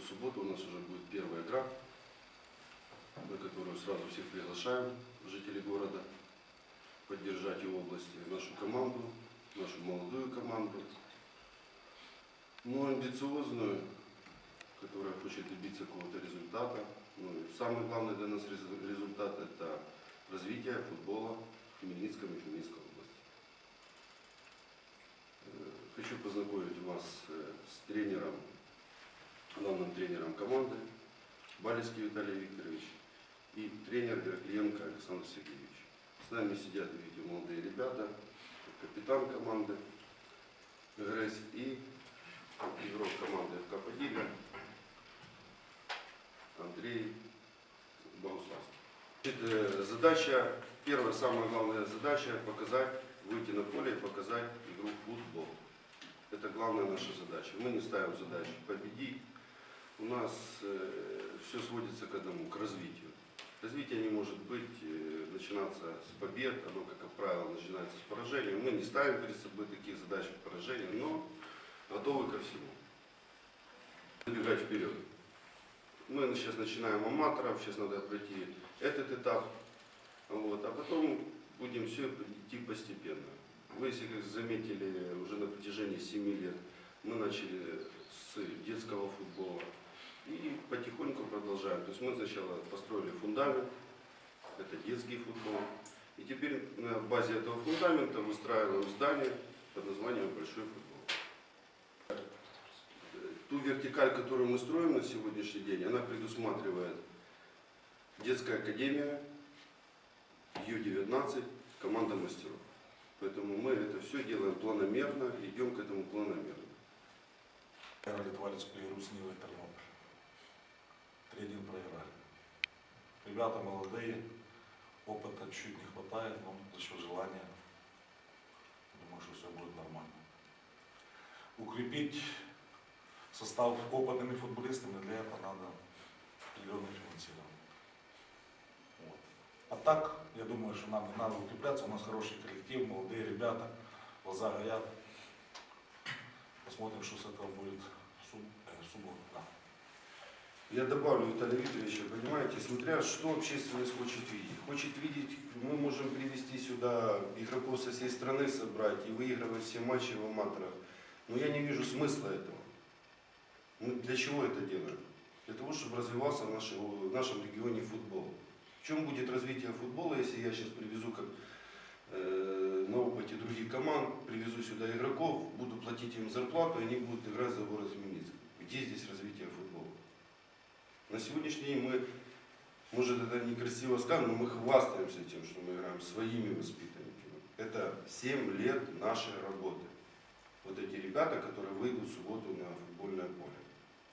эту субботу у нас уже будет первая игра, на которую сразу всех приглашаем, жителей города, поддержать и области нашу команду, нашу молодую команду, но амбициозную, которая хочет добиться какого-то результата. Ну, и самый главный для нас резу- результат – это развитие футбола в Хмельницком и Хмельницкой области. Э, Хочу познакомить вас э, с тренером, главным тренером команды, Балецкий Виталий Викторович и тренер Ираклиенко Александр Сергеевич. С нами сидят, видите, молодые ребята, капитан команды ГРС и игрок команды ФК Подиля Андрей Богуславский. Э, Задача, первая, самая главная задача – показать, выйти на поле и показать игру футбол. Это главная наша задача. Мы не ставим задачу победить. У нас все сводится к одному, к развитию. Развитие не может быть, э, начинаться с побед, оно, как правило, начинается с поражения. Мы не ставим перед собой таких задач, как поражение, но готовы ко всему. Забегать вперед. Мы сейчас начинаем аматоров, сейчас надо пройти этот этап, вот, а потом будем все идти постепенно. Вы, если как заметили, уже на протяжении 7 лет мы начали с детского футбола и потихоньку продолжаем. То есть мы сначала построили фундамент, это детский футбол, и теперь на базе этого фундамента выстраиваем здание под названием Большой футбол. Ту вертикаль, которую мы строим на сегодняшний день, она предусматривает детская академия, Ю-19, команда мастеров. Поэтому мы это все делаем планомерно, идем к этому планомерно. Играли Твалец плееру с Нивой Тернопіль. 3-1 проиграли. Ребята молодые, опыта чуть не хватает, но за счет желания, думаю, что все будет нормально. Укрепить состав опытными футболистами, для этого надо определенное финансирование. Вот. А так, я думаю, что нам не надо укрепляться, у нас хороший коллектив, молодые ребята, глаза горят. Посмотрим, что с этого будет в э, субботу. Я добавлю, Виталий Викторович, понимаете, смотря что общественность хочет видеть. Хочет видеть, мы можем привести сюда игроков со всей страны собрать и выигрывать все матчи в аматорах. Но я не вижу смысла этого. Мы для чего это делаем? Для того, чтобы развивался в нашем, в нашем регионе футбол. В чем будет развитие футбола, если я сейчас привезу как э, на опыте других команд, привезу сюда игроков, буду платить им зарплату, и они будут играть за город Хмельницк. Где здесь развитие футбола? На сегодняшний день мы, может это некрасиво сказано, но мы хвастаемся тем, что мы играем своими воспитанниками. Это 7 лет нашей работы. Вот эти ребята, которые выйдут в субботу на футбольное поле.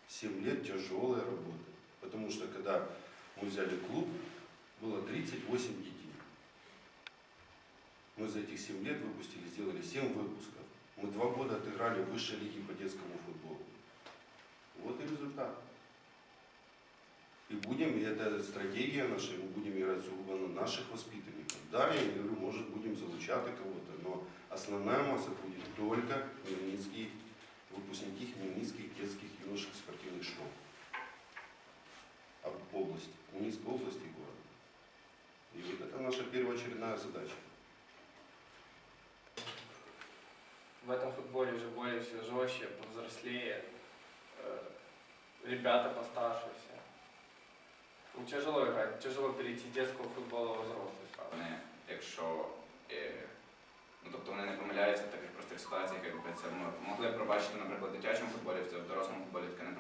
7 лет тяжелой работы. Потому что когда мы взяли клуб, было 38 детей. Мы за этих 7 лет выпустили, сделали 7 выпусков. Мы два года отыграли в высшей лиге по детскому футболу. Вот и результат. Будем, и это стратегия наша, мы будем играть сугубо на наших воспитанников. Далее, я говорю, может будем залучать кого-то, но основная масса будет только хмельницкие выпускники хмельницких детских юношеских спортивных школ. Об области, Хмельницкой области и города. И вот это наша первоочередная задача. В этом футболе уже более все жестче, повзрослее, э, ребята постарше все. Ну, тяжело играть, тяжело перейти з детського футболу в взрослый сразу. Вони, якщо е, ну, тобто вони не помиляються в таких простих ситуаціях, якби це могли пробачити, наприклад, в дитячому футболі, в дорослому футболі таке не